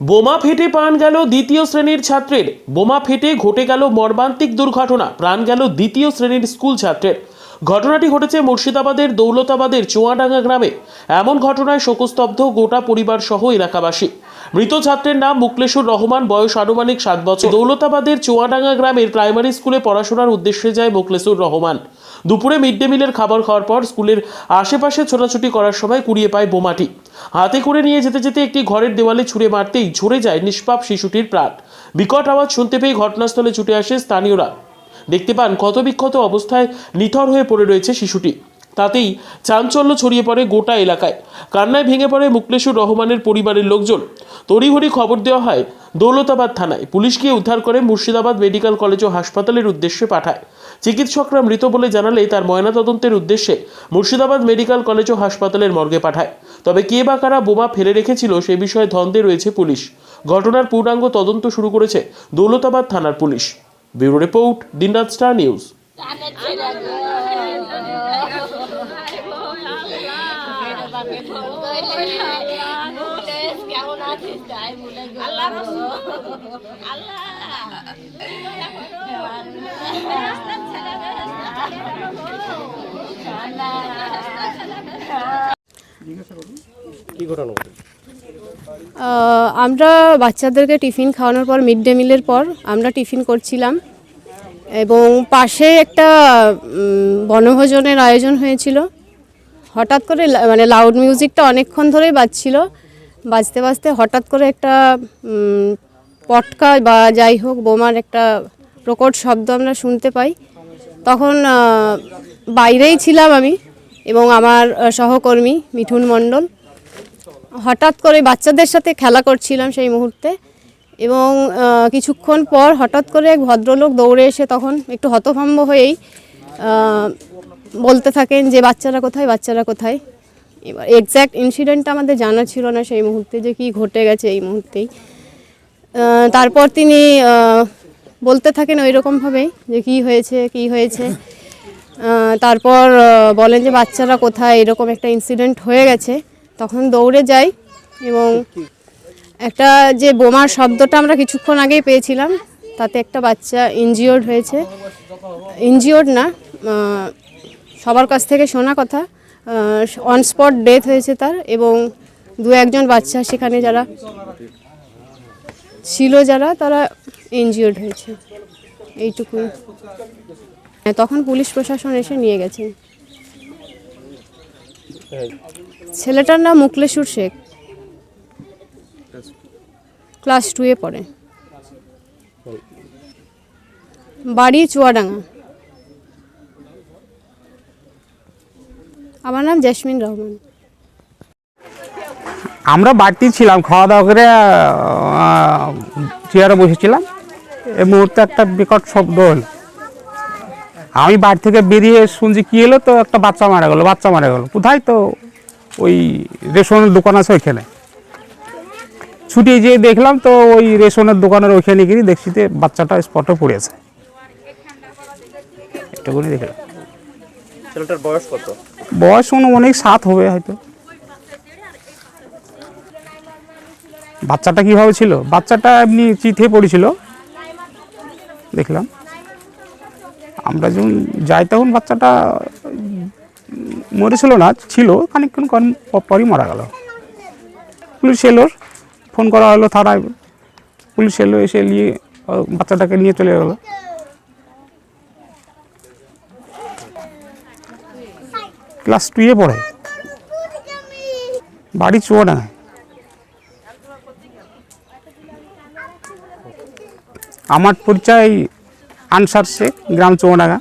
বোমা ফেটে প্রাণ গেল দ্বিতীয় শ্রেণির ছাত্রের। বোমা ফেটে ঘটে গেল মর্মান্তিক দুর্ঘটনা, প্রাণ গেল দ্বিতীয় শ্রেণির স্কুল ছাত্রের। ঘটনাটি ঘটেছে মুর্শিদাবাদের দৌলতাবাদের চুয়াডাঙ্গা গ্রামে। এমন ঘটনায় শোকস্তব্ধ গোটা পরিবার সহ এলাকাবাসী। মৃত ছাত্রের নাম মুকলেশুর রহমান, বয়স আনুমানিক সাত বছর। দৌলতাবাদের চুয়াডাঙ্গা গ্রামের প্রাইমারি স্কুলে পড়াশোনার উদ্দেশ্যে যায় মুকলেশুর রহমান। দুপুরে মিড ডে মিলের খাবার খাওয়ার পর স্কুলের আশেপাশে ছোটাছুটি করার সময় কুড়িয়ে পায় বোমাটি। হাতে করে নিয়ে যেতে যেতে একটি ঘরের দেওয়ালে ছুঁড়ে মারতেই ঝরে যায় নিষ্পাপ শিশুটির প্রাণ। বিকট আওয়াজ শুনতে পেয়ে ঘটনাস্থলে ছুটে আসে স্থানীয়রা। দেখতে পান ক্ষতবিক্ষত অবস্থায় নিথর হয়ে পড়ে রয়েছে শিশুটি। তাতেই চাঞ্চল্য ছড়িয়ে পড়ে গোটা এলাকায় কান্নায় ভেঙে পড়ে মুকলেশুর রহমানের পরিবারের লোকজন তড়িঘড়ি খবর দেওয়া হয় দৌলতাবাদ থানায় পুলিশ গিয়ে উদ্ধার করে মুর্শিদাবাদ মেডিকেল কলেজ ও হাসপাতালের উদ্দেশ্যে পাঠায় চিকিৎসকরা মৃত বলে জানালে তার ময়নাতদন্তের উদ্দেশ্যে মুর্শিদাবাদ মেডিকেল কলেজ ও হাসপাতালের মর্গে পাঠায় তবে কে বা কারা বোমা ফেলে রেখেছিল সে বিষয়ে ধন্দে রয়েছে পুলিশ ঘটনার পূর্ণাঙ্গ তদন্ত শুরু করেছে দৌলতাবাদ থানার পুলিশ ব্যুরো রিপোর্ট দিনরাত স্টার নিউজ আমরা বাচ্চাদেরকে টিফিন খাওয়ানোর পর, মিড ডে মিলের পর আমরা টিফিন করছিলাম এবং পাশে একটা বনভোজনের আয়োজন হয়েছিল। হঠাৎ করে মানে লাউড মিউজিকটা অনেকক্ষণ ধরেই বাজছিল। বাজতে বাজতে হঠাৎ করে একটা পটকা বা যাই হোক বোমার একটা প্রকট শব্দ আমরা শুনতে পাই। তখন বাইরেই ছিলাম আমি এবং আমার সহকর্মী মিঠুন মণ্ডল। হঠাৎ করে বাচ্চাদের সাথে খেলা করছিলাম সেই মুহূর্তে এবং কিছুক্ষণ পর হঠাৎ করে এক ভদ্রলোক দৌড়ে এসে তখন একটু হতভম্ব হয়েই বলতে থাকেন যে বাচ্চারা কোথায় বাচ্চারা কোথায়। এবার এক্স্যাক্ট ইনসিডেন্টটা আমাদের জানা ছিল না সেই মুহূর্তে যে কি ঘটে গেছে এই মুহূর্তেই। তারপর তিনি বলতে থাকেন ওই রকমভাবেই যে কি হয়েছে কি হয়েছে। তারপর বলেন যে বাচ্চারা কোথায়, এরকম একটা ইনসিডেন্ট হয়ে গেছে। তখন দৌড়ে যাই এবং একটা যে বোমার শব্দটা আমরা কিছুক্ষণ আগেই পেয়েছিলাম, তাতে একটা বাচ্চা ইনজিওর্ড হয়েছে। ইনজিওর্ড না সবার কাছ থেকে শোনা কথা অন স্পট ডেথ হয়েছে তার এবং দু একজন বাচ্চা সেখানে যারা ছিল যারা তারা ইনজিওর্ড হয়েছে। এইটুকুই। হ্যাঁ, তখন পুলিশ প্রশাসন এসে নিয়ে গেছে। ছেলেটার নাম মুকলেশুর শেখ। ক্লাস টুয়ে পড়ে। বাড়ি চুয়াডাঙ্গা। আমার নাম জেসমিন রহমান। আমরা বাড়িতেই ছিলাম খাওয়া দাওয়া করে চেয়ারে বসেছিলাম। এই মুহূর্তে একটা বিকট শব্দ হলো। আমি বাড়ি থেকে বেরিয়ে শুনছি কি এলো তো? একটা বাচ্চা মারা গেলো বাচ্চা মারা গেলো। কোথায় তো? ওই রেশনের দোকান আছে ওইখানে। ছুটে যেয়ে দেখলাম তো ওই রেশনের দোকানের ওইখানে গিয়ে দেখছি যে বাচ্চাটা স্পটে পড়েছে। এটুকুনি দেখলাম ছেলেটার বয়স কত? বয়স অনেক সাত হবে হয়তো। বাচ্চাটা কীভাবে ছিল? বাচ্চাটা এমনি চিথে পড়েছিল। দেখলাম। আমরা যখন যাই তখন বাচ্চাটা মরেছিল না, ছিল, খানিকক্ষণ পরই মারা গেল। পুলিশ এলো, ফোন করা হলো থানায়। পুলিশ এলো, এসে নিয়ে বাচ্চাটাকে নিয়ে চলে গেলো। ক্লাস টুয়ে পড়ে। বাড়ি চুয়াডাঙ্গায় আমার পরিচয় আনসার শেখ গ্রাম চুয়াডাঙ্গা